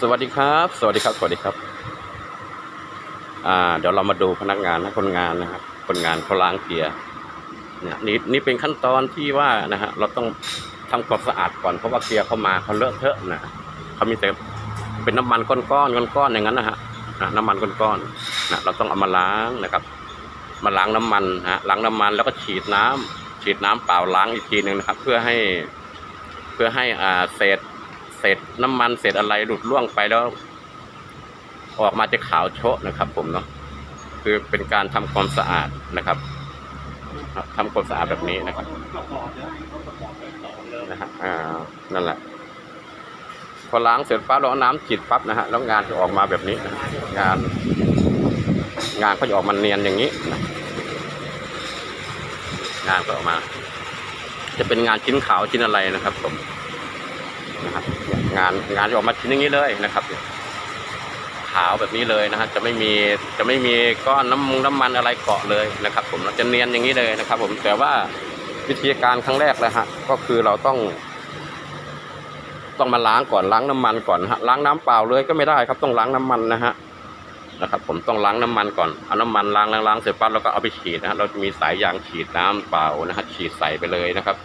สวัสดีครับ สวัสดีครับ สวัสดีครับ อ่า เดี๋ยวเรามาดูพนักงานนะคนงานนะครับ คนงานเขาล้างเกียร์เนี่ยนี่นี่เป็นขั้นตอนที่ว่านะฮะเราต้องทำความสะอาดก่อนเพราะว่าเกียร์เขามาเขาเลอะเทอะนะเขามีแต่เป็นน้ำมันก้อนๆก้อนๆอย่างนั้นนะฮะนะน้ำมันก้อนๆนะเราต้องเอามาล้างนะครับ มาล้างน้ำมันฮะล้างน้ำมันแล้วก็ฉีดน้ำฉีดน้ำเปล่าล้างอีกทีหนึ่งนะครับ เพื่อให้ เพื่อให้อ่าเศษ เศษน้ำมันเศษอะไรหลุดล่วงไปแล้ว ออกมาจะขาวโชะนะครับ ผมเนาะคือเป็นการทำความสะอาดนะครับทำความสะอาดแบบนี้นะครับนะฮะอ่านั่นแหละพอล้างเสร็จปั๊บเราเอาน้ำฉีดปั๊บนะฮะแล้วงานจะออกมาแบบนี้นะงาน งานก็จะออกมาเนียนอย่างนี้นะงานก็ออกมา จะเป็นงานชิ้นขาวชิ้นอะไรนะครับผม นะครับงานงานจะออกมาชิ้นอย่างนี้เลยนะครับขาวแบบนี้เลยนะฮะจะไม่มีจะไม่มีก้อนน้ำน้ำมันอะไรเกาะเลยนะครับ ผมเราจะเนียนอย่างนี้เลยนะครับ ผมแต่ว่าวิธีการครั้งแรกเลยฮะก็คือเราต้อง ต้องมาล้างก่อนล้างน้ำมันก่อนฮะล้างน้ำเปล่าเลยก็ไม่ได้ครับต้องล้างน้ำมันนะฮะนะครับ ผมต้องล้างน้ำมันก่อนเอาน้ำมันล้างล้างล้างเสร็จปั๊บเราก็เอาไปฉีดนะฮะเราจะมีสายยางฉีดน้ำเปล่านะฮะฉีดใส่ไปเลยนะครับ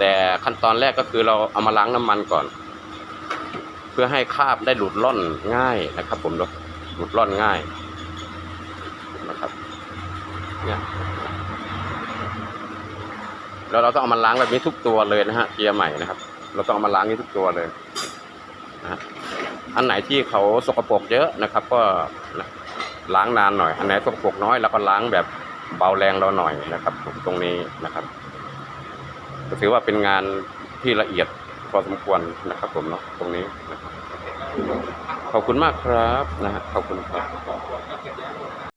แต่ขั้นตอนแรกก็คือเราเอามาล้างน้ำมันก่อน เพื่อให้คราบได้หลุดล่อนง่ายนะครับ ผมเนาะหลุดล่อนง่ายนะครับเนี่ยแล้วเราต้องเอามาล้างแบบนี้ทุกตัวเลยนะฮะเกียร์ใหม่นะครับ เราต้องเอามาล้างนี้ทุกตัวเลยนะฮะอันไหนที่เขาสกปรกเยอะนะครับ ก็ล้างนานหน่อย อันไหนสกปรกน้อยเราก็ล้างแบบเบาแรงเราหน่อยนะครับ ผมตรงนี้นะครับ ถือว่าเป็นงานที่ละเอียดพอสมควรนะครับ ผมเนาะตรงนี้ขอบคุณมากครับนะฮะขอบคุณครับ